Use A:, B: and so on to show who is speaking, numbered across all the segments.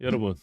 A: 여러분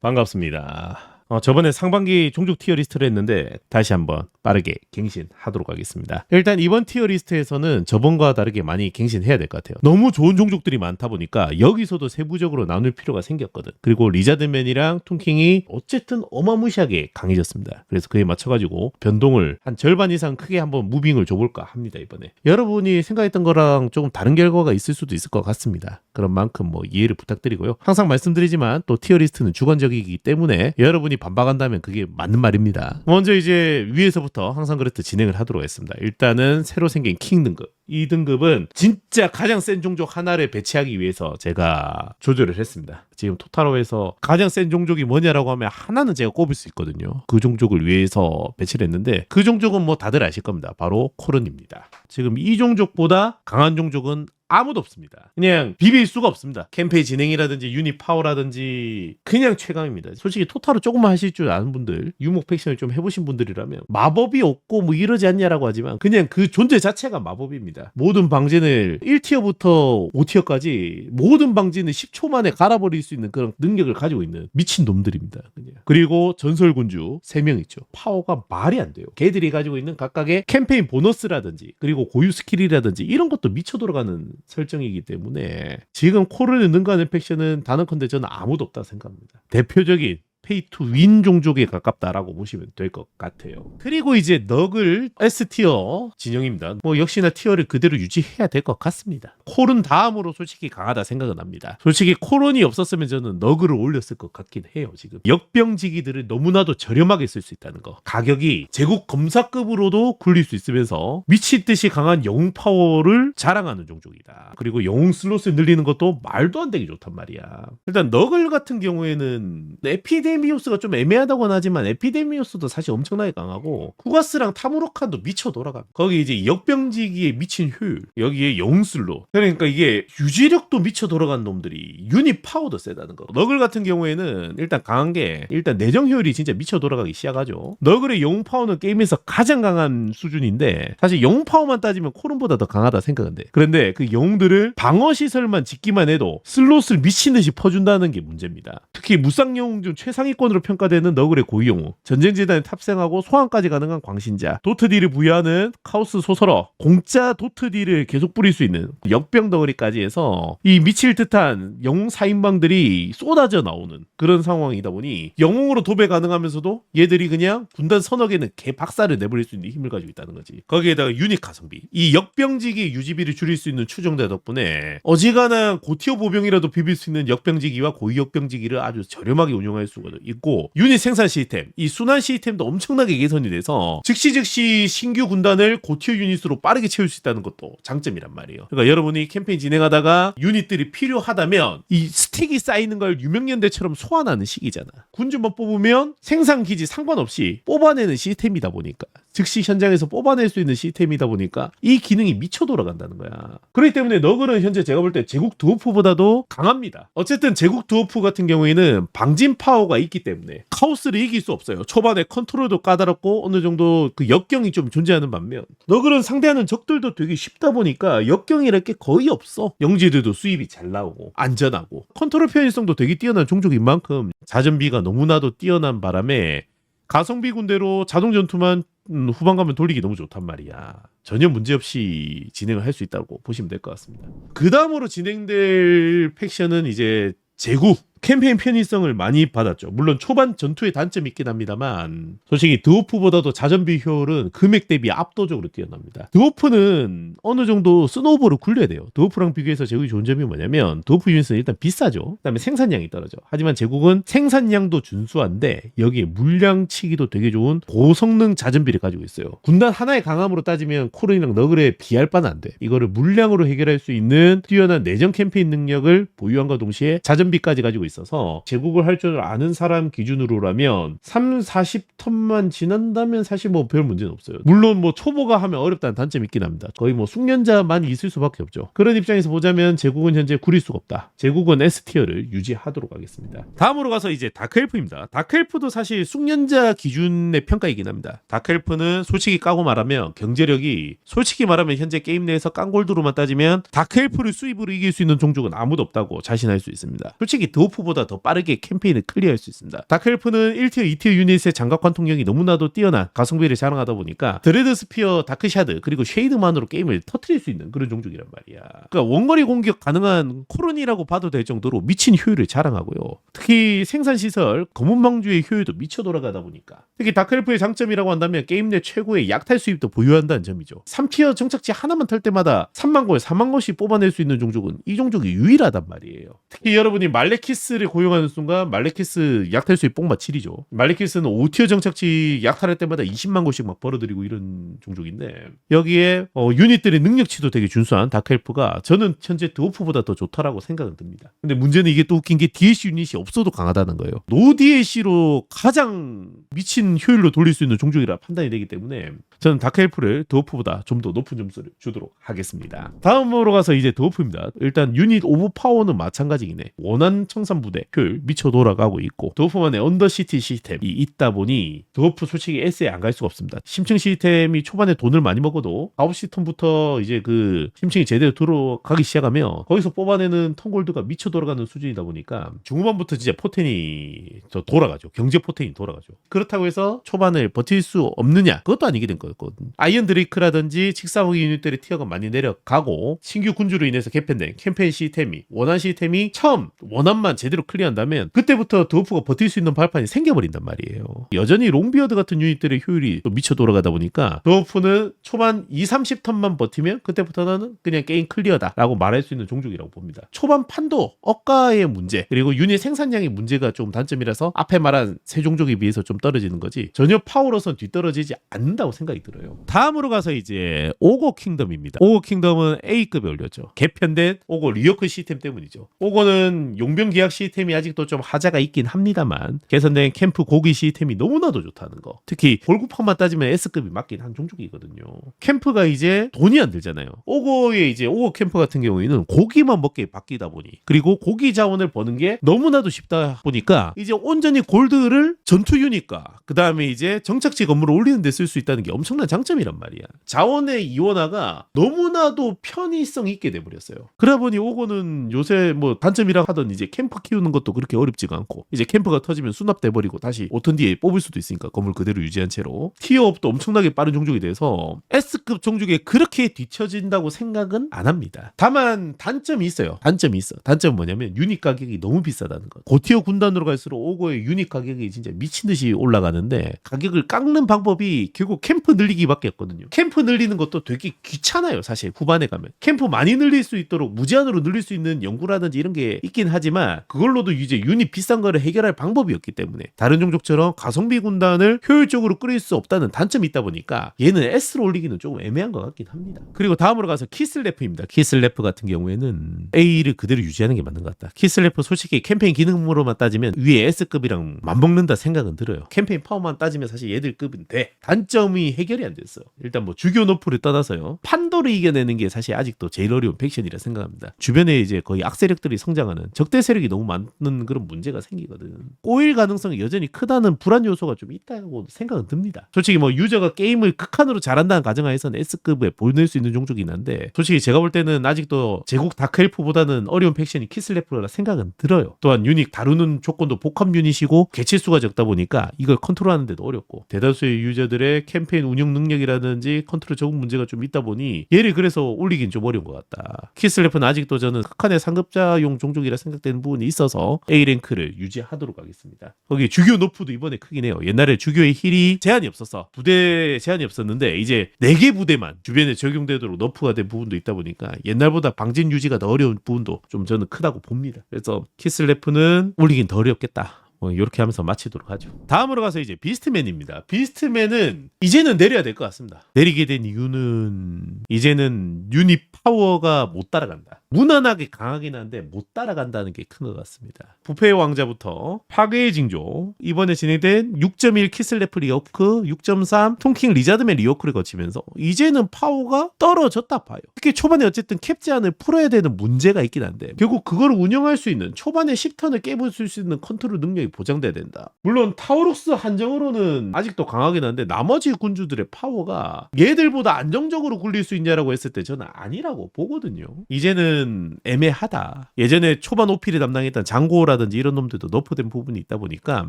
A: 반갑습니다. 어, 저번에 상반기 종족 티어 리스트를 했는데 다시 한번 빠르게 갱신하도록 하겠습니다. 일단 이번 티어 리스트에서는 저번과 다르게 많이 갱신해야 될 것 같아요. 너무 좋은 종족들이 많다 보니까 여기서도 세부적으로 나눌 필요가 생겼거든. 그리고 리자드맨이랑 퉁킹이 어쨌든 어마무시하게 강해졌습니다. 그래서 그에 맞춰가지고 변동을 한 절반 이상 크게 한번 무빙을 줘볼까 합니다 이번에. 여러분이 생각했던 거랑 조금 다른 결과가 있을 수도 있을 것 같습니다. 그런 만큼 뭐 이해를 부탁드리고요. 항상 말씀드리지만 또 티어 리스트는 주관적이기 때문에 여러분이 반박한다면 그게 맞는 말입니다. 먼저 이제 위에서부터 항상 그렇듯 진행을 하도록 했습니다. 일단은 새로 생긴 킹 등급. 이 등급은 진짜 가장 센 종족 하나를 배치하기 위해서 제가 조절을 했습니다. 지금 토탈로에서 가장 센 종족이 뭐냐라고 하면 하나는 제가 꼽을 수 있거든요. 그 종족을 위해서 배치를 했는데 그 종족은 뭐 다들 아실 겁니다. 바로 코른입니다. 지금 이 종족보다 강한 종족은 아무도 없습니다. 그냥 비빌 수가 없습니다. 캠페인 진행이라든지 유닛 파워라든지 그냥 최강입니다. 솔직히 토탈로 조금만 하실 줄 아는 분들, 유목 팩션을 좀 해보신 분들이라면 마법이 없고 뭐 이러지 않냐라고 하지만 그냥 그 존재 자체가 마법입니다. 모든 방진을 1티어부터 5티어까지 모든 방진을 10초 만에 갈아버릴 수 있는 그런 능력을 가지고 있는 미친 놈들입니다. 그냥. 그리고 전설군주 3명 있죠. 파워가 말이 안 돼요. 걔들이 가지고 있는 각각의 캠페인 보너스라든지 그리고 고유 스킬이라든지 이런 것도 미쳐 돌아가는 설정이기 때문에 지금 코르를 능가하는 팩션은 단언컨대 저는 아무도 없다 생각합니다. 대표적인 페이 투 윈 종족에 가깝다라고 보시면 될 것 같아요. 그리고 이제 넉을 S티어 진영입니다. 뭐 역시나 티어를 그대로 유지해야 될 것 같습니다. 콜은 다음으로 솔직히 강하다 생각은 합니다. 솔직히 콜론이 없었으면 저는 너그를 올렸을 것 같긴 해요. 지금 역병지기들을 너무나도 저렴하게 쓸 수 있다는 거. 가격이 제국 검사급으로도 굴릴 수 있으면서 미친 듯이 강한 영웅 파워를 자랑하는 종족이다. 그리고 영웅 슬롯을 늘리는 것도 말도 안 되게 좋단 말이야. 일단 너글 같은 경우에는 에피데 미우스가 좀 애매하다고는 하지만 에피데미우스도 사실 엄청나게 강하고 쿠가스랑 타무로칸도 미쳐 돌아가. 거기 이제 역병지기에 미친 효율, 여기에 슬롯. 그러니까 이게 유지력도 미쳐 돌아간 놈들이 유닛 파워도 세다는 거. 너글 같은 경우에는 일단 강한 게 일단 내정 효율이 진짜 미쳐 돌아가기 시작하죠. 너글의 영웅 파워는 게임에서 가장 강한 수준인데 사실 영웅 파워만 따지면 코른보다 더 강하다 생각은데 그런데 그 영웅들을 방어 시설만 짓기만 해도 슬롯을 미친 듯이 퍼준다는 게 문제입니다. 특히 무쌍 영웅 중 최상 위권으로 평가되는 고위 영웅, 전쟁재단에 탑승하고 소환까지 가능한 광신자, 도트디를 부여하는 카오스 소설어, 공짜 도트디를 계속 뿌릴 수 있는 역병 덩어리까지 해서 이 미칠 듯한 영웅 사인방들이 쏟아져 나오는 그런 상황이다 보니 영웅으로 도배 가능하면서도 얘들이 그냥 군단 서너 개는 개 박살을 내버릴 수 있는 힘을 가지고 있다는 거지. 거기에다가 유닛 가성비, 이 역병지기 유지비를 줄일 수 있는 추정대 덕분에 어지간한 고티어 보병이라도 비빌 수 있는 역병지기와 고위 역병지기를 아주 저렴하게 운영할 수가 있고 유닛 생산 시스템, 이 순환 시스템도 엄청나게 개선이 돼서 즉시 즉시 신규 군단을 고티어 유닛으로 빠르게 채울 수 있다는 것도 장점이란 말이에요. 그러니까 여러분이 캠페인 진행하다가 유닛들이 필요하다면 이 스틱이 쌓이는 걸 유명연대처럼 소환하는 시기잖아. 군주만 뽑으면 생산 기지 상관없이 뽑아내는 시스템이다 보니까 즉시 현장에서 뽑아낼 수 있는 시스템이다 보니까 이 기능이 미쳐 돌아간다는 거야. 그렇기 때문에 너글은 현재 제가 볼 때 제국 드워프보다도 강합니다. 어쨌든 제국 드워프 같은 경우에는 방진 파워가 있기 때문에 카오스를 이길 수 없어요. 초반에 컨트롤도 까다롭고 어느 정도 그 역경이 좀 존재하는 반면 너글은 상대하는 적들도 되게 쉽다 보니까 역경이랄 게 거의 없어. 영지들도 수입이 잘 나오고 안전하고 컨트롤 편의성도 되게 뛰어난 종족인 만큼 자전비가 너무나도 뛰어난 바람에 가성비 군대로 자동 전투만 음, 후반 가면 돌리기 너무 좋단 말이야. 전혀 문제 없이 진행을 할 수 있다고 보시면 될 것 같습니다. 그 다음으로 진행될 팩션은 이제 제국 캠페인 편의성을 많이 받았죠. 물론 초반 전투에 단점이 있긴 합니다만 솔직히 드워프보다도 자전비 효율은 금액 대비 압도적으로 뛰어납니다. 드워프는 어느 정도 스노우볼을 굴려야 돼요. 드워프랑 비교해서 제국이 좋은 점이 뭐냐면 드워프 유닛은 일단 비싸죠. 그다음에 생산량이 떨어져. 하지만 제국은 생산량도 준수한데 여기에 물량치기도 되게 좋은 고성능 자전비를 가지고 있어요. 군단 하나의 강함으로 따지면 코른이랑 너글에 비할 바는 안 돼. 이거를 물량으로 해결할 수 있는 뛰어난 내정 캠페인 능력을 보유한과 동시에 자전비까지 가지고 있어요. 있어서 제국을 할 줄 아는 사람 기준으로라면 3, 40턴만 지난다면 사실 뭐 별 문제는 없어요. 물론 뭐 초보가 하면 어렵다는 단점이 있긴 합니다. 거의 뭐 숙련자만 있을 수밖에 없죠. 그런 입장에서 보자면 제국은 현재 구릴 수가 없다. 제국은 S티어를 유지하도록 하겠습니다. 다음으로 가서 이제 다크엘프입니다. 다크엘프도 사실 숙련자 기준의 평가이긴 합니다. 다크엘프는 솔직히 까고 말하면 경제력이 솔직히 말하면 현재 게임 내에서 깡골드로만 따지면 다크엘프를 수입으로 이길 수 있는 종족은 아무도 없다고 자신할 수 있습니다. 솔직히 드워프보다 더 빠르게 캠페인을 클리어할 수 있습니다. 다크엘프는 1티어, 2티어 유닛의 장갑 관 통력이 너무나도 뛰어난 가성비를 자랑하다 보니까 드레드 스피어, 다크샤드 그리고 쉐이드만으로 게임을 터트릴 수 있는 그런 종족이란 말이야. 그러니까 원거리 공격 가능한 코론이라고 봐도 될 정도로 미친 효율을 자랑하고요. 특히 생산 시설, 검은 망주의 효율도 미쳐 돌아가다 보니까 특히 다크엘프의 장점이라고 한다면 게임 내 최고의 약탈 수입도 보유한다는 점이죠. 3티어 정착지 하나만 털 때마다 3만 권, 4만 권씩 뽑아낼 수 있는 종족은 이 종족이 유일하단 말이에요. 특히 여러분이 말레키스 를 고용하는 순간 말레키스 약탈 수입 뽕마 7이죠. 말레키스는 5티어 정착지 약탈할 때마다 20만 권씩 막 벌어들이고 이런 종족인데 여기에 어, 유닛들의 능력치도 되게 준수한 다크엘프가 저는 현재 드워프보다 더 좋다라고 생각은 듭니다. 근데 문제는 이게 또 웃긴 게 DLC 유닛이 없어도 강하다는 거예요. 노 DLC로 가장 미친 효율로 돌릴 수 있는 종족이라 판단이 되기 때문에 저는 다크엘프를 드워프보다 좀 더 높은 점수를 주도록 하겠습니다. 다음으로 가서 이제 드워프입니다. 일단 유닛 오브 파워는 마찬가지긴 해. 원한 청산 부대 효율 미쳐 돌아가고 있고 드워프만의 언더시티 시스템이 있다 보니 드워프 솔직히 S에 안 갈 수가 없습니다. 심층 시스템이 초반에 돈을 많이 먹어도 9시 턴부터 이제 그 심층이 제대로 들어가기 시작하면 거기서 뽑아내는 턴골드가 미쳐 돌아가는 수준이다 보니까 중후반부터 진짜 포텐이 저 돌아가죠. 경제 포텐이 돌아가죠. 그렇다고 해서 초반을 버틸 수 없느냐? 그것도 아니게 된 거 였거든. 아이언 드레이크라든지 칙사무기 유닛들의 티어가 많이 내려가고 신규 군주로 인해서 개편된 캠페인 시스템이 원한 시스템이 처음 원한만 제대로 클리어한다면 그때부터 드워프가 버틸 수 있는 발판이 생겨버린단 말이에요. 여전히 롱비어드 같은 유닛들의 효율이 또 미쳐 돌아가다 보니까 드워프는 초반 2, 30턴만 버티면 그때부터는 그냥 게임 클리어다라고 말할 수 있는 종족이라고 봅니다. 초반 판도 억가의 문제 그리고 유닛 생산량의 문제가 좀 단점이라서 앞에 말한 세 종족에 비해서 좀 떨어지는 거지 전혀 파워로선 뒤떨어지지 않는다고 생각 이 들어요. 다음으로 가서 이제 오고 킹덤입니다. 오고 킹덤은 A급에 올렸죠. 개편된 오고 리어크 시스템 때문이죠. 오고는 용병 계약 시스템이 아직도 좀 하자가 있긴 합니다만 개선된 캠프 고기 시스템이 너무나도 좋다는 거. 특히 골구판만 따지면 S급이 맞긴 한 종족이거든요. 캠프가 이제 돈이 안 들잖아요. 오고의 이제 오고 캠프 같은 경우에는 고기만 먹게 바뀌다 보니 그리고 고기 자원을 버는 게 너무나도 쉽다 보니까 이제 온전히 골드를 전투 유닛과 그 다음에 이제 정착지 건물을 올리는 데 쓸 수 있다는 게 엄청 난 장점이란 말이야. 자원의 이원화가 너무나도 편의성 있게 돼버렸어요. 그러다 보니 오고는 요새 뭐 단점이라 하던 이제 캠프 키우는 것도 그렇게 어렵지가 않고 이제 캠프가 터지면 수납돼 버리고 다시 5턴 뒤에 뽑을 수도 있으니까 건물 그대로 유지한 채로 티어업도 엄청나게 빠른 종족이 돼서 S급 종족에 그렇게 뒤처진다고 생각은 안 합니다. 다만 단점이 있어요. 단점이 있어. 단점은 뭐냐면 유닛 가격이 너무 비싸다는 거. 고티어 군단으로 갈수록 오고의 유닛 가격이 진짜 미친 듯이 올라가는데 가격을 깎는 방법이 결국 캠프 늘리기밖에 없거든요. 캠프 늘리는 것도 되게 귀찮아요. 사실 후반에 가면 캠프 많이 늘릴 수 있도록 무제한으로 늘릴 수 있는 연구라든지 이런 게 있긴 하지만 그걸로도 이제 유닛 비싼 거를 해결할 방법이 없기 때문에 다른 종족처럼 가성비 군단을 효율적으로 끌일 수 없다는 단점이 있다 보니까 얘는 S로 올리기는 조금 애매한 것 같긴 합니다. 그리고 다음으로 가서 키슬래프입니다. 키슬래프 같은 경우에는 A를 그대로 유지하는 게 맞는 것 같다. 키슬래프 솔직히 캠페인 기능으로만 따지면 위에 S급이랑 맞먹는다 생각은 들어요. 캠페인 파워만 따지면 사실 얘들 급인데 단점이 해결이 안 됐어. 일단 뭐 주교 노프를 떠나서요. 판도를 이겨내는 게 사실 아직도 제일 어려운 팩션이라 생각합니다. 주변에 이제 거의 악세력들이 성장하는 적대 세력이 너무 많은 그런 문제가 생기거든. 꼬일 가능성이 여전히 크다는 불안 요소가 좀 있다고 생각은 듭니다. 솔직히 뭐 유저가 게임을 극한으로 잘한다는 가정하에서는 S급에 보낼 수 있는 종족이긴 한데 솔직히 제가 볼 때는 아직도 제국 다크엘프보다는 어려운 팩션이 키슬래프라 생각은 들어요. 또한 유닛 다루는 조건도 복합 유닛이고 개체수가 적다 보니까 이걸 컨트롤하는 데도 어렵고 대다수의 유저들의 캠페인 운영 능력이라든지 컨트롤 적응 문제가 좀 있다 보니 얘를 그래서 올리긴 좀 어려운 것 같다. 키슬래프는 아직도 저는 극한의 상급자용 종족이라 생각되는 부분이 있어서 A 랭크를 유지하도록 하겠습니다. 거기 주교 노프도 이번에 크긴 해요. 옛날에 주교의 힐이 제한이 없었어. 부대 제한이 없었는데 이제 4개 부대만 주변에 적용되도록 너프가 된 부분도 있다 보니까 옛날보다 방진 유지가 더 어려운 부분도 좀 저는 크다고 봅니다. 그래서 키슬래프는 올리긴 더 어렵겠다. 뭐 이렇게 하면서 마치도록 하죠. 다음으로 가서 이제 비스트맨입니다. 비스트맨은 이제는 내려야 될 것 같습니다. 내리게 된 이유는 이제는 유닛 파워가 못 따라간다. 무난하게 강하긴 한데 못 따라간다는 게 큰 것 같습니다. 부패의 왕자부터 파괴의 징조 이번에 진행된 6.1 키슬레프 리오크 6.3 통킹 리자드맨 리오크를 거치면서 이제는 파워가 떨어졌다 봐요. 특히 초반에 어쨌든 캡 제한을 풀어야 되는 문제가 있긴 한데 결국 그걸 운영할 수 있는 초반에 10턴을 깨부술 수 있는 컨트롤 능력이 보장돼야 된다. 물론 타우룩스 한정으로는 아직도 강하긴 한데 나머지 군주들의 파워가 얘들보다 안정적으로 굴릴 수 있냐라고 했을 때 저는 아니라고 보거든요. 이제는 애매하다. 예전에 초반 오피를 담당했던 장고라든지 이런 놈들도 너프된 부분이 있다 보니까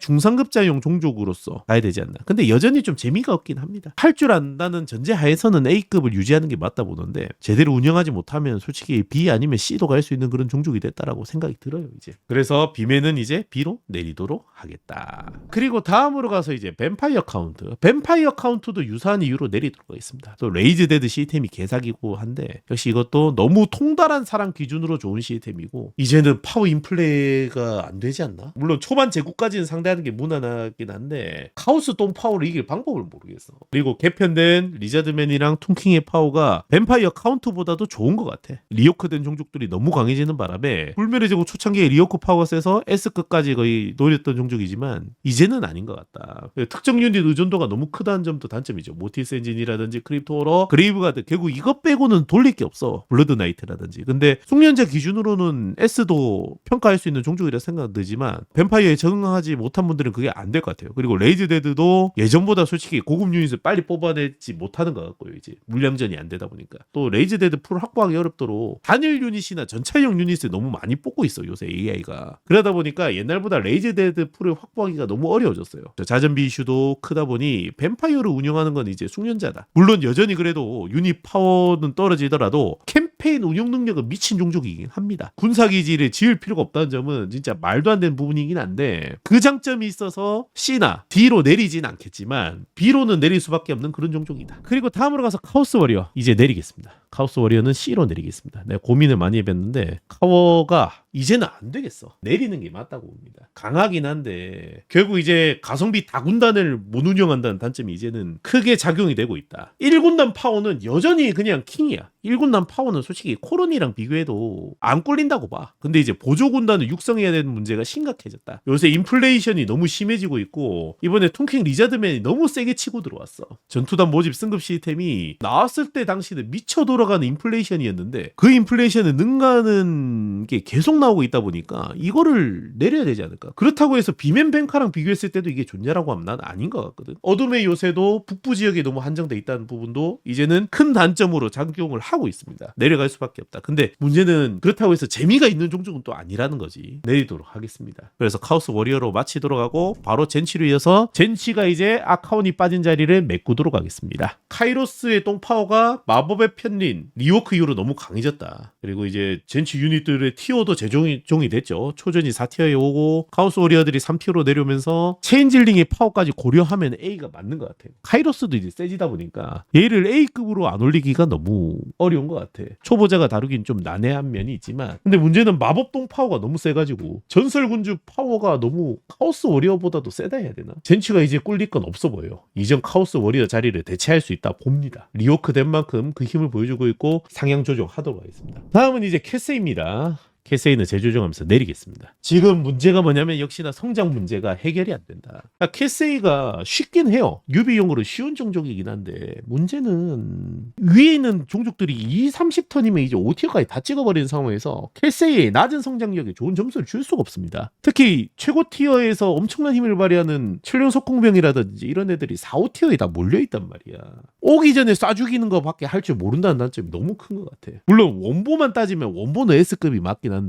A: 중상급자용 종족으로서 가야 되지 않나. 근데 여전히 좀 재미가 없긴 합니다. 할 줄 안다는 전제 하에서는 A급을 유지하는 게 맞다 보는데 제대로 운영하지 못하면 솔직히 B 아니면 C도 갈 수 있는 그런 종족이 됐다라고 생각이 들어요 이제. 그래서 B맨은 이제 B로 내리도록 하겠다. 그리고 다음으로 가서 이제 뱀파이어 카운트. 뱀파이어 카운트도 유사한 이유로 내리도록 하겠습니다. 또 레이즈 데드 시스템이 개사기고 한데 역시 이것도 너무 통달한 사람 기준으로 좋은 시스템이고 이제는 파워 인플레이가 안 되지 않나? 물론 초반 제국까지는 상대하는 게 무난하긴 한데 카오스 똥 파워를 이길 방법을 모르겠어. 그리고 개편된 리자드맨이랑 퉁킹의 파워가 뱀파이어 카운트보다도 좋은 것 같아. 리오크된 종족들이 너무 강해지는 바람에 불멸의 제국 초창기에 리오크 파워가 세서 S급까지 거의 노렸던 종족이지만 이제는 아닌 것 같다. 특정 유닛 의존도가 너무 크다는 점도 단점이죠. 모티스 엔진이라든지 크립토러, 그레이브가드 결국 이것 빼고는 돌릴 게 없어. 블러드 나이트라든지. 근데 숙련자 기준으로는 S도 평가할 수 있는 종족이라 생각되지만 뱀파이어에 적응하지 못한 분들은 그게 안 될 것 같아요. 그리고 레이즈 데드도 예전보다 솔직히 고급 유닛을 빨리 뽑아내지 못하는 것 같고요. 이제 물량전이 안 되다 보니까 또 레이즈 데드 풀 확보하기 어렵도록 단일 유닛이나 전차용 유닛을 너무 많이 뽑고 있어 요새 AI가 그러다 보니까 옛날보다 레이즈 데드 풀을 확보하기가 너무 어려워졌어요. 저 자전비 이슈도 크다 보니 뱀파이어를 운영하는 건 이제 숙련자다. 물론 여전히 그래도 유닛 파워는 떨어지더라도 캠 페인 운영 능력은 미친 종족이긴 합니다. 군사기지를 지을 필요가 없다는 점은 진짜 말도 안 되는 부분이긴 한데 그 장점이 있어서 C나 D로 내리진 않겠지만 B로는 내릴 수밖에 없는 그런 종족이다. 그리고 다음으로 가서 카오스 워리어 이제 내리겠습니다. 카오스 워리어는 C로 내리겠습니다. 내가 고민을 많이 해봤는데 카워가 이제는 안 되겠어. 내리는 게 맞다고 봅니다. 강하긴 한데 결국 이제 가성비 다군단을 못 운영한다는 단점이 이제는 크게 작용이 되고 있다. 1군단 파워는 여전히 그냥 킹이야. 1군단 파워는 솔직히 코론이랑 비교해도 안 꿀린다고 봐. 근데 이제 보조군단을 육성해야 되는 문제가 심각해졌다. 요새 인플레이션이 너무 심해지고 있고 이번에 퉁킹 리자드맨이 너무 세게 치고 들어왔어. 전투단 모집 승급 시스템이 나왔을 때 당시는 미쳐 돌아가는 인플레이션이었는데 그 인플레이션을 능가하는 게 계속 나오고 있다 보니까 이거를 내려야 되지 않을까. 그렇다고 해서 비맨 뱅카랑 비교했을 때도 이게 좋냐라고 하면 난 아닌 것 같거든. 어둠의 요새도 북부 지역에 너무 한정돼 있다는 부분도 이제는 큰 단점으로 작용을 하고 있습니다. 내려 갈 수밖에 없다. 근데 문제는 그렇다고 해서 재미가 있는 종족은 또 아니라는 거지. 내리도록 하겠습니다. 그래서 카오스 워리어로 마치도록 하고 바로 젠치로 이어서 젠치가 이제 아카온이 빠진 자리를 메꾸도록 하겠습니다. 카이로스의 똥파워가 마법의 편린 리워크 이후로 너무 강해졌다. 그리고 이제 젠치 유닛들의 티어도 재종이 종이 됐죠. 초전이 4티어에 오고 카오스 워리어들이 3티어로 내려오면서 체인질링의 파워까지 고려하면 A가 맞는 것 같아요. 카이로스도 이제 세지다 보니까 얘를 A급으로 안 올리기가 너무 어려운 것 같아. 초보자가 다루긴 좀 난해한 면이 있지만 근데 문제는 마법동 파워가 너무 세가지고 전설군주 파워가 너무 카오스 워리어보다도 세다 해야 되나? 젠치가 이제 꿀릴 건 없어 보여요. 이전 카오스 워리어 자리를 대체할 수 있다 봅니다. 리오크 된 만큼 그 힘을 보여주고 있고 상향 조정하도록 하겠습니다. 다음은 이제 캐세입니다. 캐세이는 재조정하면서 내리겠습니다. 지금 문제가 뭐냐면 역시나 성장 문제가 해결이 안 된다. 그러니까 캐세이가 쉽긴 해요. 유비용으로 쉬운 종족이긴 한데 문제는 위에 있는 종족들이 2, 30턴이면 이제 5티어까지 다 찍어버리는 상황에서 캐세이의 낮은 성장력에 좋은 점수를 줄 수가 없습니다. 특히 최고 티어에서 엄청난 힘을 발휘하는 천룡 석공병이라든지 이런 애들이 4, 5티어에 다 몰려있단 말이야. 오기 전에 쏴 죽이는 것밖에 할 줄 모른다는 단점이 너무 큰 것 같아. 물론 원보만 따지면 원보는 S급이 맞긴 한데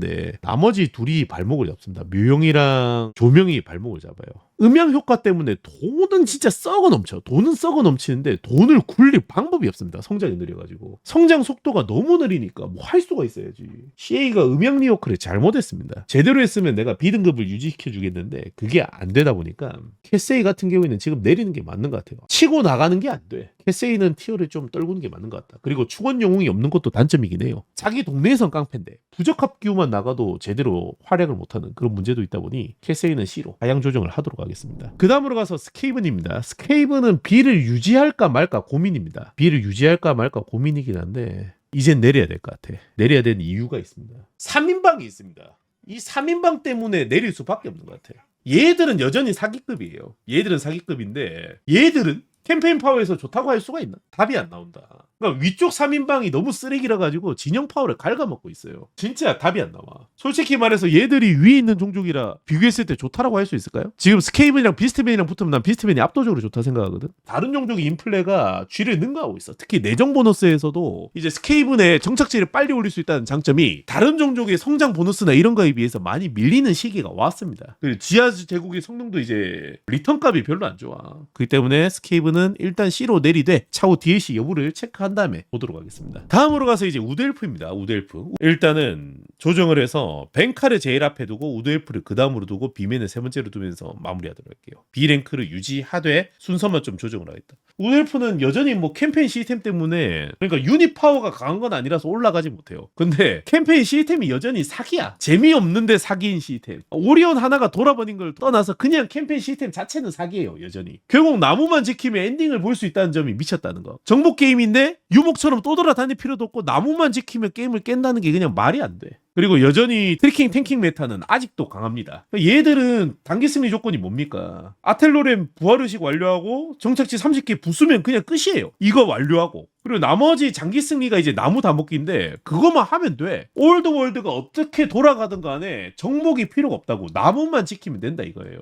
A: 나머지 둘이 발목을 잡습니다. 묘용이랑 조명이 발목을 잡아요. 음향 효과 때문에 돈은 진짜 썩어 넘쳐. 돈은 썩어 넘치는데 돈을 굴릴 방법이 없습니다. 성장이 느려가지고. 성장 속도가 너무 느리니까 뭐 할 수가 있어야지. CA가 음향 리워크를 잘못했습니다. 제대로 했으면 내가 B등급을 유지시켜 주겠는데 그게 안 되다 보니까 캐세이 같은 경우에는 지금 내리는 게 맞는 것 같아요. 치고 나가는 게 안 돼. 캐세이는 티어를 좀 떨구는 게 맞는 것 같다. 그리고 축원 영웅이 없는 것도 단점이긴 해요. 자기 동네에선 깡패인데 부적합 기후만 나가도 제대로 활약을 못하는 그런 문제도 있다 보니 캐세이는 C로 하향 조정을 하도록 하겠습니다. 그 다음으로 가서 스케이븐입니다. 스케이븐은 B를 유지할까 말까 고민입니다. B를 유지할까 말까 고민이긴 한데 이젠 내려야 될 것 같아. 내려야 되는 이유가 있습니다. 3인방이 있습니다. 이 3인방 때문에 내릴 수밖에 없는 것 같아요. 얘들은 여전히 사기급이에요. 얘들은 사기급인데 얘들은 캠페인 파워에서 좋다고 할 수가 있나? 답이 안 나온다. 그러니까 위쪽 3인방이 너무 쓰레기라 가지고 진영 파워를 갉아먹고 있어요. 진짜 답이 안 나와. 솔직히 말해서 얘들이 위에 있는 종족이라 비교했을 때 좋다라고 할 수 있을까요? 지금 스케이븐이랑 비스트맨이랑 붙으면 난 비스트맨이 압도적으로 좋다 생각하거든. 다른 종족의 인플레가 쥐를 능가하고 있어. 특히 내정 보너스에서도 이제 스케이븐의 정착지를 빨리 올릴 수 있다는 장점이 다른 종족의 성장 보너스나 이런 거에 비해서 많이 밀리는 시기가 왔습니다. 그리고 지하 제국의 성능도 이제 리턴 값이 별로 안 좋아. 그렇기 때문에 스케이븐 은 일단 C로 내리되 차후 DLC 여부를 체크한 다음에 보도록 하겠습니다. 다음으로 가서 이제 우드엘프입니다. 우드엘프. 일단은 조정을 해서 벤카를 제일 앞에 두고 우드엘프를 그 다음으로 두고 비맨을 세 번째로 두면서 마무리하도록 할게요. B 랭크를 유지하되 순서만 좀 조정을 하겠다. 우드엘프는 여전히 뭐 캠페인 시스템 때문에 그러니까 유닛 파워가 강한 건 아니라서 올라가지 못해요. 근데 캠페인 시스템이 여전히 사기야. 재미없는데 사기인 시스템. 오리온 하나가 돌아버린 걸 떠나서 그냥 캠페인 시스템 자체는 사기예요. 여전히. 결국 나무만 지키면 엔딩을 볼 수 있다는 점이 미쳤다는 거. 정복 게임인데 유목처럼 또 돌아다닐 필요도 없고 나무만 지키면 게임을 깬다는 게 그냥 말이 안 돼. 그리고 여전히 트리킹 탱킹 메타는 아직도 강합니다. 얘들은 단기 승리 조건이 뭡니까? 아텔로렘 부활의식 완료하고 정착지 30개 부수면 그냥 끝이에요. 이거 완료하고. 그리고 나머지 장기 승리가 이제 나무 다먹기인데 그것만 하면 돼. 올드 월드가 어떻게 돌아가든 간에 정복이 필요가 없다고 나무만 지키면 된다 이거예요.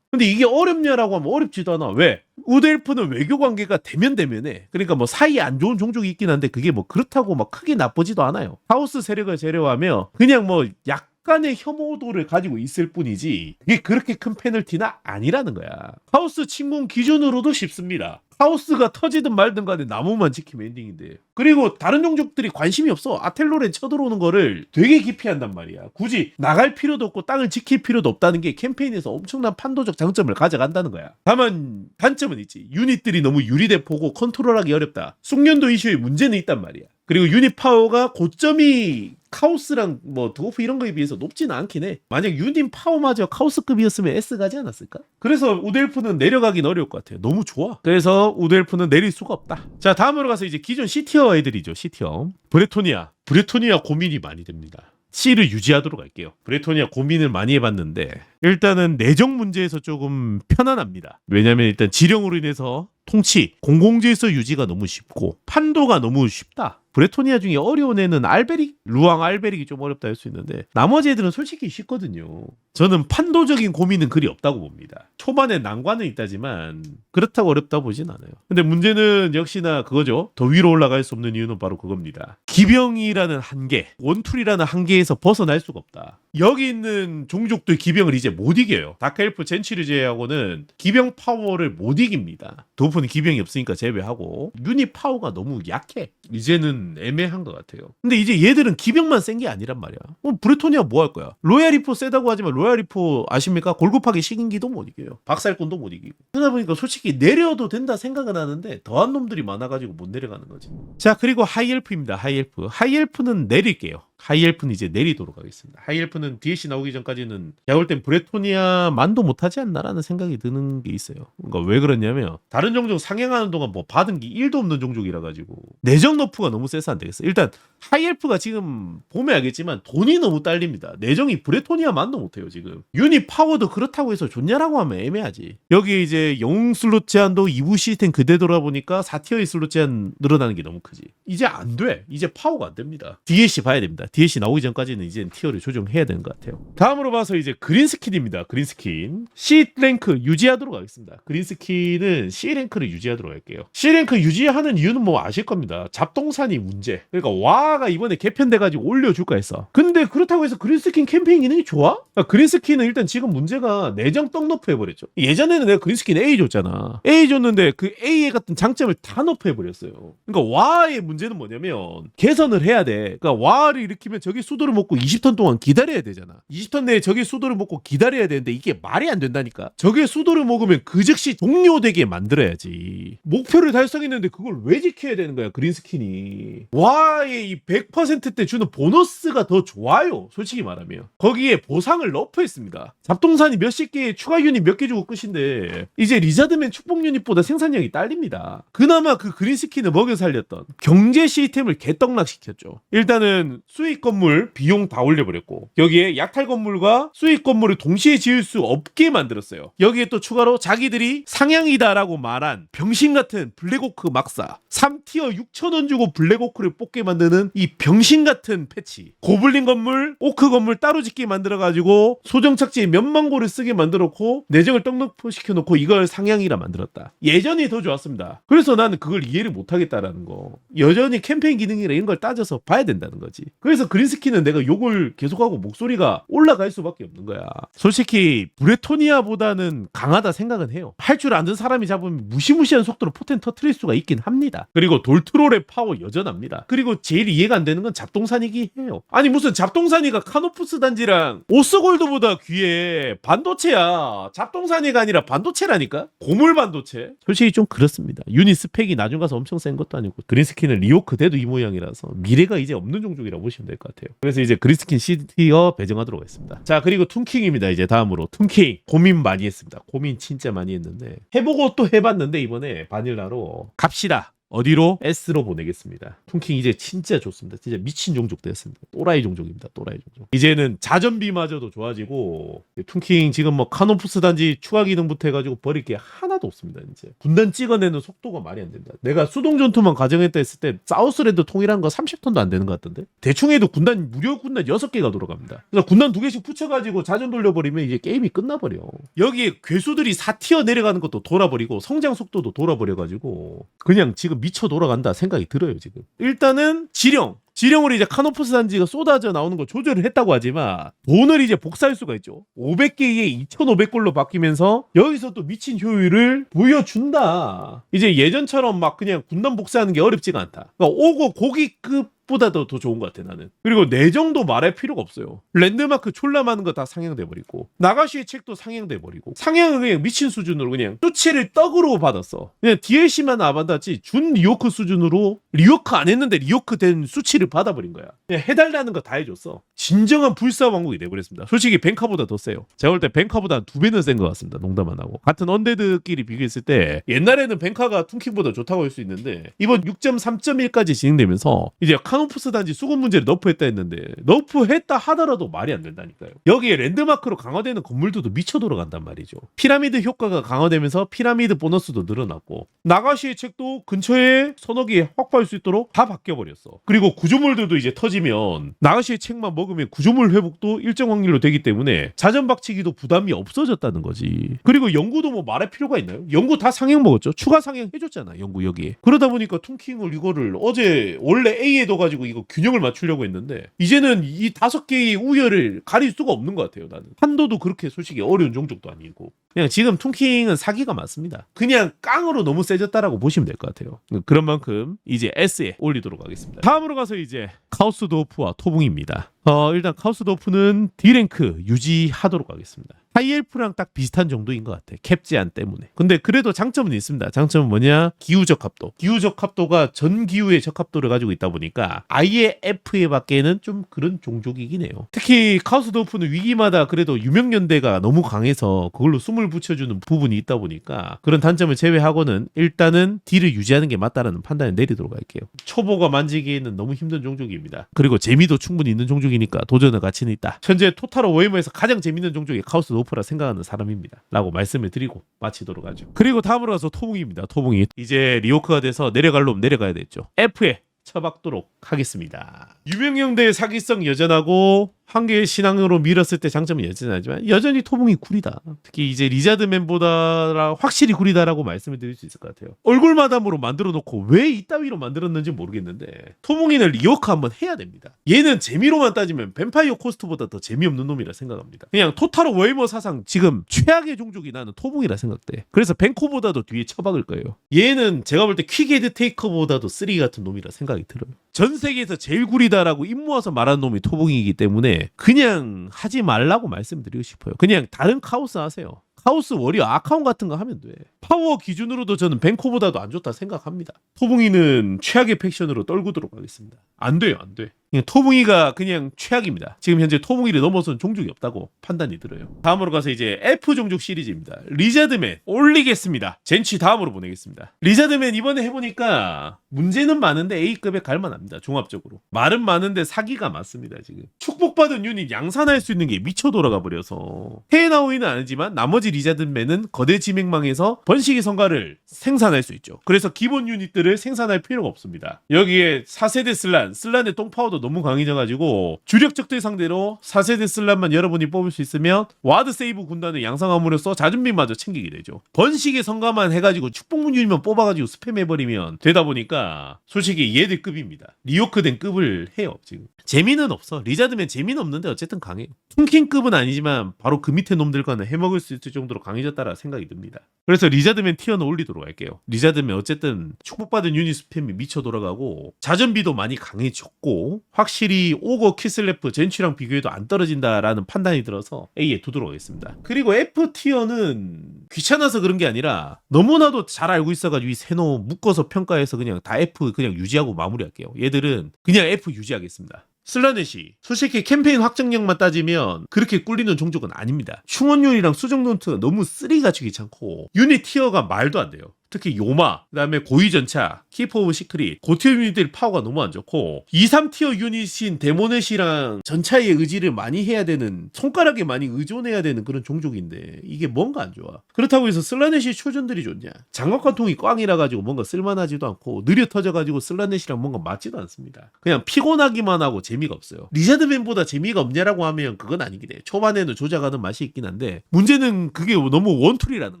A: 근데 이게 어렵냐라고 하면 어렵지도 않아. 왜? 우드엘프는 외교 관계가 대면 대면해. 그러니까 뭐 사이에 안 좋은 종족이 있긴 한데 그게 뭐 그렇다고 막 크게 나쁘지도 않아요. 하우스 세력을 제외하며 그냥 뭐 약간의 혐오도를 가지고 있을 뿐이지 이게 그렇게 큰 페널티는 아니라는 거야. 하우스 침공 기준으로도 쉽습니다. 하우스가 터지든 말든 간에 나무만 지키면 엔딩인데. 그리고 다른 종족들이 관심이 없어. 아텔로렌 쳐들어오는 거를 되게 기피한단 말이야. 굳이 나갈 필요도 없고 땅을 지킬 필요도 없다는 게 캠페인에서 엄청난 판도적 장점을 가져간다는 거야. 다만 단점은 있지. 유닛들이 너무 유리대포고 컨트롤하기 어렵다. 숙련도 이슈에 문제는 있단 말이야. 그리고 유닛 파워가 고점이 카오스랑 뭐 드워프 이런 거에 비해서 높지는 않긴 해. 만약 유닛 파워마저 카오스급이었으면 S 가지 않았을까? 그래서 우델프는 내려가긴 어려울 것 같아요. 너무 좋아. 그래서 우델프는 내릴 수가 없다. 자 다음으로 가서 이제 기존 C티어 애들이죠. C티어. 브레토니아. 브레토니아 고민이 많이 됩니다. C를 유지하도록 할게요. 브레토니아 고민을 많이 해봤는데 일단은 내정 문제에서 조금 편안합니다. 왜냐면 일단 지령으로 인해서 통치, 공공질서 유지가 너무 쉽고 판도가 너무 쉽다. 브레토니아 중에 어려운 애는 알베릭, 루앙 알베릭이 좀 어렵다 할 수 있는데 나머지 애들은 솔직히 쉽거든요. 저는 판도적인 고민은 그리 없다고 봅니다. 초반에 난관은 있다지만 그렇다고 어렵다 보진 않아요. 근데 문제는 역시나 그거죠. 더 위로 올라갈 수 없는 이유는 바로 그겁니다. 기병이라는 한계, 원툴이라는 한계에서 벗어날 수가 없다. 여기 있는 종족들 기병을 이제 못 이겨요. 다크엘프 젠치를 제외하고는 기병 파워를 못 이깁니다. 도프는 기병이 없으니까 제외하고 유닛 파워가 너무 약해. 이제는 애매한 것 같아요. 근데 이제 얘들은 기병만 센 게 아니란 말이야. 어, 브레토니아 뭐 할 거야? 로얄리포 세다고 하지만 로얄리포 아십니까? 골고파기 식인기도 못 이겨요. 박살꾼도 못 이기고. 그러다 보니까 솔직히 내려도 된다 생각은 하는데 더한 놈들이 많아가지고 못 내려가는 거지. 자 그리고 하이엘프입니다. 하이엘프. 하이엘프는 내릴게요. 하이엘프는 이제 내리도록 하겠습니다. 하이엘프는 DLC 나오기 전까지는 야볼땐 브레토니아 만도 못하지 않나라는 생각이 드는 게 있어요. 그러니까 왜 그러냐면 다른 종족 상행하는 동안 뭐 받은 게 1도 없는 종족이라 가지고 내정 너프가 너무 세서 안 되겠어. 일단 하이엘프가 지금 보면 알겠지만 돈이 너무 딸립니다. 내정이 브레토니아 만도 못해요 지금. 유닛 파워도 그렇다고 해서 좋냐라고 하면 애매하지. 여기 이제 영웅 슬롯 제한도 2부 시스템 그대로라 보니까 4티어의 슬롯 제한 늘어나는 게 너무 크지. 이제 안 돼. 이제 파워가 안 됩니다. DLC 봐야 됩니다. DLC 나오기 전까지는 이제 티어를 조정해야 되는 것 같아요. 다음으로 봐서 이제 그린 스킨입니다. 그린 스킨. C 랭크 유지하도록 하겠습니다. 그린 스킨은 C 랭크를 유지하도록 할게요. C 랭크 유지하는 이유는 뭐 아실 겁니다. 잡동산이 문제. 그러니까 와가 이번에 개편돼가지고 올려줄까 했어. 근데 그렇다고 해서 그린 스킨 캠페인 기능이 좋아? 그러니까 그린 스킨은 일단 지금 문제가 내정 떡너프 해버렸죠. 예전에는 내가 그린 스킨 A 줬잖아. A 줬는데 그 A의 같은 장점을 다 너프 해버렸어요. 그러니까 와의 문제는 뭐냐면 개선을 해야 돼. 그러니까 와를 이렇게 일으키면 저게 수도를 먹고 20턴 동안 기다려야 되잖아. 20턴 내에 저게 수도를 먹고 기다려야 되는데 이게 말이 안 된다니까. 저게 수도를 먹으면 그 즉시 종료되게 만들어야지. 목표를 달성했는데 그걸 왜 지켜야 되는 거야 그린스킨이. 와의 이 100%때 주는 보너스가 더 좋아요. 솔직히 말하면. 거기에 보상을 너프했습니다. 잡동산이 몇십 개의 추가 유닛 몇 개 주고 끝인데 이제 리자드맨 축복 유닛보다 생산량이 딸립니다. 그나마 그 그린스킨을 먹여 살렸던 경제 시스템을 개떡락시켰죠. 일단은 수익 건물 비용 다 올려버렸고 여기에 약탈 건물과 수익 건물을 동시에 지을 수 없게 만들었어요. 여기에 또 추가로 자기들이 상향이다라고 말한 병신 같은 블랙오크 막사 3티어 6천원 주고 블랙오크를 뽑게 만드는 이 병신 같은 패치 고블린 건물 오크 건물 따로 짓게 만들어가지고 소정착지에 몇만 고를 쓰게 만들었고 내정을 떡넉 시켜 놓고 이걸 상향이라 만들었다. 예전이 더 좋았습니다. 그래서 나는 그걸 이해를 못하겠다라는 거. 여전히 캠페인 기능이나 이런 걸 따져서 봐야 된다는 거지. 그래서 그린스키는 내가 욕을 계속하고 목소리가 올라갈 수밖에 없는 거야. 솔직히 브레토니아보다는 강하다 생각은 해요. 할 줄 아는 사람이 잡으면 무시무시한 속도로 포텐 터트릴 수가 있긴 합니다. 그리고 돌트롤의 파워 여전합니다. 그리고 제일 이해가 안 되는 건 잡동산이기 해요. 아니 무슨 잡동산이가 카노프스 단지랑 오스골드보다 귀해 반도체야. 잡동산이가 아니라 반도체라니까? 고물 반도체? 솔직히 좀 그렇습니다. 유닛 스펙이 나중 가서 엄청 센 것도 아니고 그린스킨은 리오크 대도 이 모양이라서 미래가 이제 없는 종족이라고 보시면 될 것 같아요. 그래서 이제 그린스킨 시티어 배정하도록 하겠습니다. 자 그리고 툰킹입니다. 이제 다음으로 툰킹 고민 많이 했습니다. 고민 진짜 많이 했는데 해보고 또 해봤는데 이번에 바닐라로 갑시다. 어디로? S로 보내겠습니다. 퉁킹 이제 진짜 좋습니다. 진짜 미친 종족 되었습니다. 또라이 종족입니다. 또라이 종족. 이제는 자전비마저도 좋아지고 퉁킹 지금 뭐 카노프스 단지 추가 기능부터 해가지고 버릴 게 하나도 없습니다. 이제 군단 찍어내는 속도가 말이 안 된다. 내가 수동 전투만 가정했다 했을 때 사우스랜드 통일한 거 30톤도 안 되는 것 같던데. 대충 해도 군단 무료 군단 6개가 돌아갑니다. 그래서 군단 두 개씩 붙여가지고 자전 돌려버리면 이제 게임이 끝나버려. 여기에 괴수들이 4티어 내려가는 것도 돌아버리고 성장 속도도 돌아버려가지고 그냥 지금 미쳐 돌아간다 생각이 들어요 지금. 일단은 지령. 지령으로 이제 카노프스 단지가 쏟아져 나오는 걸 조절을 했다고 하지만 돈을 이제 복사할 수가 있죠. 500개에 2,500골로 바뀌면서 여기서 또 미친 효율을 보여준다. 이제 예전처럼 막 그냥 군단 복사하는 게 어렵지가 않다. 그러니까 오고 고기급 보다도 더 좋은 것 같아 나는. 그리고 내정도 말할 필요가 없어요. 랜드마크 촐라하는 거 다 상향돼 버리고 나가시의 책도 상향돼 버리고 상향은 그냥 미친 수준으로 그냥 수치를 떡으로 받았어. 그냥 DLC만 안 받았지 준 리오크 수준으로 리오크 안 했는데 리오크 된 수치를 받아버린 거야. 그냥 해달라는 거 다 해줬어. 진정한 불사왕국이 돼버렸습니다. 솔직히 뱅카보다 더 세요. 제가 볼 때 뱅카보다 한 두 배는 센 것 같습니다 농담 안 하고. 같은 언데드끼리 비교했을 때 옛날에는 뱅카가 퉁킹보다 좋다고 할 수 있는데 이번 6.3.1까지 진행되면서 이제 카노프스 단지 수급 문제를 너프했다 했는데 너프했다 하더라도 말이 안 된다니까요. 여기에 랜드마크로 강화되는 건물들도 미쳐 돌아간단 말이죠. 피라미드 효과가 강화되면서 피라미드 보너스도 늘어났고 나가시의 책도 근처에 서너 개 확보할 수 있도록 다 바뀌어 버렸어. 그리고 구조물들도 이제 터지면 나가시의 책만 먹으면 구조물 회복도 일정 확률로 되기 때문에 자전 박치기도 부담이 없어졌다는 거지. 그리고 연구도 뭐 말할 필요가 있나요? 연구 다 상향 먹었죠. 추가 상향 해줬잖아. 연구 여기에. 그러다 보니까 퉁킹을 이거를 어제 원래 A에 둬가지고 이거 균형을 맞추려고 했는데 이제는 이 다섯 개의 우열을 가릴 수가 없는 것 같아요. 나는 한도도 그렇게 솔직히 어려운 종족도 아니고 그냥 지금 퉁킹은 사기가 맞습니다. 그냥 깡으로 너무 세졌다라고 보시면 될 것 같아요. 그런 만큼 이제 S에 올리도록 하겠습니다. 다음으로 가서 이제 카우스 도프와 토붕입니다. 어, 일단 카우스 도프는 D랭크 유지하도록 하겠습니다. 하이엘프랑 딱 비슷한 정도인 것 같아. 캡 제한 때문에. 근데 그래도 장점은 있습니다. 장점은 뭐냐? 기후 적합도. 기후 적합도가 전 기후의 적합도를 가지고 있다 보니까 아예 F에 밖에는 좀 그런 종족이긴 해요. 특히 카우스 도프는 위기마다 그래도 유명연대가 너무 강해서 그걸로 숨을 붙여주는 부분이 있다 보니까 그런 단점을 제외하고는 일단은 D를 유지하는 게 맞다라는 판단을 내리도록 할게요. 초보가 만지기에는 너무 힘든 종족입니다. 그리고 재미도 충분히 있는 종족이니까 도전의 가치는 있다. 현재 토탈 오웨이머에서 가장 재밌는 종족이 카우스 노프 라 생각하는 사람입니다. 라고 말씀을 드리고 마치도록 하죠. 그리고 다음으로 가서 토붕입니다. 토붕이 이제 리오크가 돼서 내려갈 놈 내려가야 됐죠. F에 처박도록 하겠습니다. 유명영대의 사기성 여전하고 한 개의 신앙으로 밀었을 때 장점은 여전하지만 여전히 토봉이 구리다. 특히 이제 리자드맨보다 확실히 구리다라고 말씀을 드릴 수 있을 것 같아요. 얼굴 마담으로 만들어 놓고 왜 이따위로 만들었는지 모르겠는데 토봉이는 리오크 한번 해야 됩니다. 얘는 재미로만 따지면 뱀파이어 코스트보다 더 재미없는 놈이라 생각합니다. 그냥 토탈 웨이머 사상 지금 최악의 종족이 나는 토봉이라 생각돼. 그래서 벤코보다도 뒤에 처박을 거예요. 얘는 제가 볼 때 퀵헤드 테이커보다도 쓰리 같은 놈이라 생각이 들어요. 전 세계에서 제일 구리다라고 입 모아서 말하는 놈이 토봉이기 때문에 그냥 하지 말라고 말씀드리고 싶어요. 그냥 다른 카오스 하세요. 카오스 워리어 아카운 같은 거 하면 돼. 파워 기준으로도 저는 벤코보다도 안 좋다 생각합니다. 토붕이는 최악의 팩션으로 떨구도록 하겠습니다. 안 돼요, 안 돼. 그냥 토붕이가 그냥 최악입니다. 지금 현재 토붕이를 넘어선 종족이 없다고 판단이 들어요. 다음으로 가서 이제 F 종족 시리즈입니다. 리자드맨 올리겠습니다. 젠치 다음으로 보내겠습니다. 리자드맨 이번에 해보니까 문제는 많은데 A급에 갈만합니다. 종합적으로. 말은 많은데 사기가 많습니다. 지금. 축복받은 유닛 양산할 수 있는 게 미쳐 돌아가 버려서 헤나오이는 아니지만 나머지 리자드맨은 거대 지맥망에서 번식의 성과를 생산할 수 있죠. 그래서 기본 유닛들을 생산할 필요가 없습니다. 여기에 4세대 슬란, 슬란의 똥파워 도 너무 강해져가지고 주력 적들 상대로 4세대 슬란만 여러분이 뽑을 수 있으면 와드 세이브 군단을 양상함으로써 자준비마저 챙기게 되죠. 번식의 성과만 해가지고 축복문 유닛만 뽑아가지고 스팸해버리면 되다 보니까 솔직히 얘들 급입니다. 리오크 된 급을 해요 지금. 재미는 없어. 리자드면 재미는 없는데 어쨌든 강해요. 퉁킹급은 아니지만 바로 그 밑에 놈들과는 해먹을 수 있을 정도로 강해졌다라 생각이 듭니다. 그래서 리자드맨 티어는 올리도록 할게요. 리자드맨 어쨌든 축복받은 유닛 스팸이 미쳐 돌아가고 자전비도 많이 강해졌고 확실히 오거 키슬레프 젠취랑 비교해도 안 떨어진다라는 판단이 들어서 A에 두도록 하겠습니다. 그리고 F 티어는 귀찮아서 그런 게 아니라 너무나도 잘 알고 있어가지고 이 세노 묶어서 평가해서 그냥 다 F 그냥 유지하고 마무리할게요. 얘들은 그냥 F 유지하겠습니다. 슬라넷이 솔직히 캠페인 확정력만 따지면 그렇게 꿀리는 종족은 아닙니다. 충원율이랑 수정돈트가 너무 쓰리같이 귀찮고 유닛 티어가 말도 안 돼요. 특히 요마, 그 다음에 고위전차, 키퍼 오브 시크릿, 고티어 유닛들 파워가 너무 안 좋고 2, 3티어 유닛인 데모넷이랑 전차의 의지를 많이 해야 되는 손가락에 많이 의존해야 되는 그런 종족인데 이게 뭔가 안 좋아. 그렇다고 해서 슬라넷이 초전들이 좋냐? 장갑관통이 꽝이라 가지고 뭔가 쓸만하지도 않고 느려 터져 가지고 슬라넷이랑 뭔가 맞지도 않습니다. 그냥 피곤하기만 하고 재미가 없어요. 리자드맨보다 재미가 없냐라고 하면 그건 아니긴 해. 초반에는 조작하는 맛이 있긴 한데 문제는 그게 너무 원툴이라는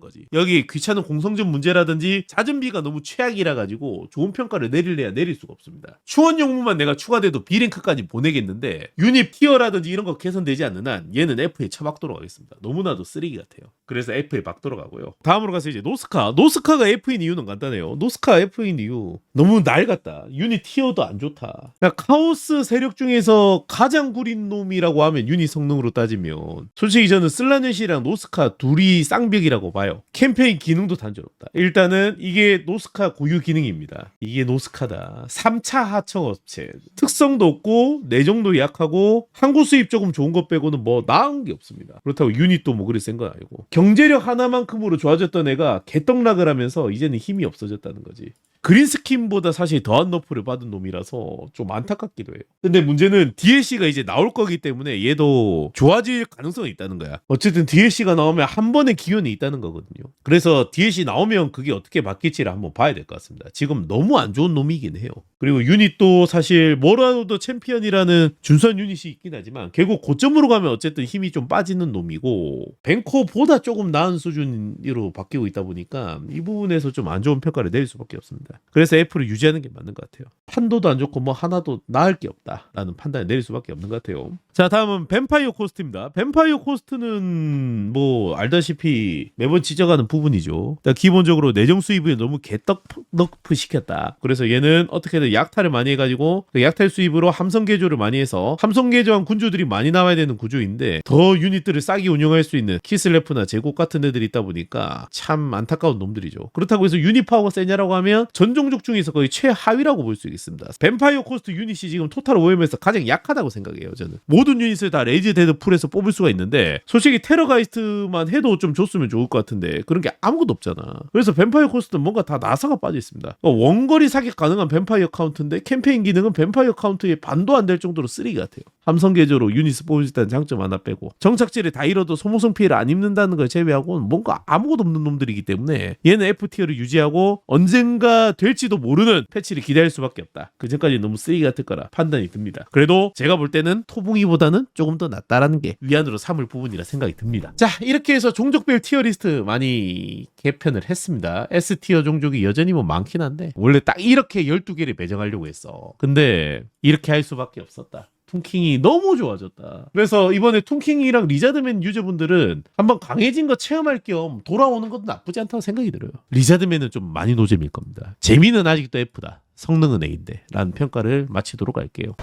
A: 거지. 여기 귀찮은 공성전 문제라든지 자전비가 너무 최악이라 가지고 좋은 평가를 내릴래야 내릴 수가 없습니다. 추원 용무만 내가 추가돼도 B랭크까지 보내겠는데 유닛 티어라든지 이런 거 개선되지 않는 한 얘는 F에 처박도록 하겠습니다. 너무나도 쓰레기 같아요. 그래서 F에 박도록 하고요. 다음으로 가서 이제 노스카. 노스카가 F인 이유는 간단해요. 노스카 F인 이유 너무 낡았다. 유닛 티어도 안 좋다. 그러니까 카오스 세력 중에서 가장 구린 놈이라고 하면 유닛 성능으로 따지면 솔직히 저는 슬라넷이랑 노스카 둘이 쌍벽이라고 봐요. 캠페인 기능도 단조롭다. 일단 은 이게 노스카 고유 기능입니다. 이게 노스카다. 3차 하청 업체. 특성도 없고 내정도 약하고 항구 수입 조금 좋은 것 빼고는 뭐 나은 게 없습니다. 그렇다고 유닛도 뭐 그리 센 건 아니고 경제력 하나만큼으로 좋아졌던 애가 개떡락을 하면서 이제는 힘이 없어졌다는 거지. 그린 스킨보다 사실 더한 너프를 받은 놈이라서 좀 안타깝기도 해요. 근데 문제는 DLC가 이제 나올 거기 때문에 얘도 좋아질 가능성이 있다는 거야. 어쨌든 DLC가 나오면 한 번의 기회는 있다는 거거든요. 그래서 DLC 나오면 그게 어떻게 바뀔지를 한번 봐야 될 것 같습니다. 지금 너무 안 좋은 놈이긴 해요. 그리고 유닛도 사실 뭐라도 챔피언이라는 준선 유닛이 있긴 하지만 결국 고점으로 가면 어쨌든 힘이 좀 빠지는 놈이고 뱅코보다 조금 나은 수준으로 바뀌고 있다 보니까 이 부분에서 좀 안 좋은 평가를 내릴 수밖에 없습니다. 그래서 F를 유지하는 게 맞는 것 같아요. 판도도 안 좋고 뭐 하나도 나을 게 없다라는 판단을 내릴 수밖에 없는 것 같아요. 자 다음은 뱀파이어 코스트입니다. 뱀파이어 코스트는 뭐 알다시피 매번 지적하는 부분이죠. 일단 기본적으로 내정 수입을 너무 개떡너프 시켰다. 그래서 얘는 어떻게든 약탈을 많이 해가지고 그 약탈 수입으로 함성 개조를 많이 해서 함성 개조한 군주들이 많이 나와야 되는 구조인데 더 유닛들을 싸게 운영할 수 있는 키슬레프나 제국 같은 애들이 있다 보니까 참 안타까운 놈들이죠. 그렇다고 해서 유닛 파워가 세냐라고 하면 전 종족 중에서 거의 최하위라고 볼 수 있습니다. 뱀파이어 코스트 유닛이 지금 토탈 오엠에서 가장 약하다고 생각해요. 저는 모든 유닛을 다 레이즈 데드 풀에서 뽑을 수가 있는데 솔직히 테러가이스트만 해도 좀 줬으면 좋을 것 같은데 그런 게 아무것도 없잖아. 그래서 뱀파이어 코스트는 뭔가 다 나사가 빠져 있습니다. 그러니까 원거리 사격 가능한 뱀파이어 카운트인데 캠페인 기능은 뱀파이어 카운트의 반도 안 될 정도로 쓰레기 같아요. 함성 계조로 유닛을 뽑을 수 있다는 장점 하나 빼고 정착지를 다 잃어도 소모성 피해를 안 입는다는 걸 제외하고는 뭔가 아무것도 없는 놈들이기 때문에 얘는 F 티어를 유지하고 언젠가 가 될지도 모르는 패치를 기대할 수밖에 없다. 그 전까지 너무 쓰레기 같을 거라 판단이 듭니다. 그래도 제가 볼 때는 토붕이보다는 조금 더 낫다라는 게 위안으로 삼을 부분이라 생각이 듭니다. 자 이렇게 해서 종족별 티어 리스트 많이 개편을 했습니다. S티어 종족이 여전히 뭐 많긴 한데 원래 딱 이렇게 12개를 배정하려고 했어. 근데 이렇게 할 수밖에 없었다. 퉁킹이 너무 좋아졌다. 그래서 이번에 퉁킹이랑 리자드맨 유저분들은 한번 강해진 거 체험할 겸 돌아오는 것도 나쁘지 않다고 생각이 들어요. 리자드맨은 좀 많이 노잼일 겁니다. 재미는 아직도 F다. 성능은 A인데 라는 평가를 마치도록 할게요.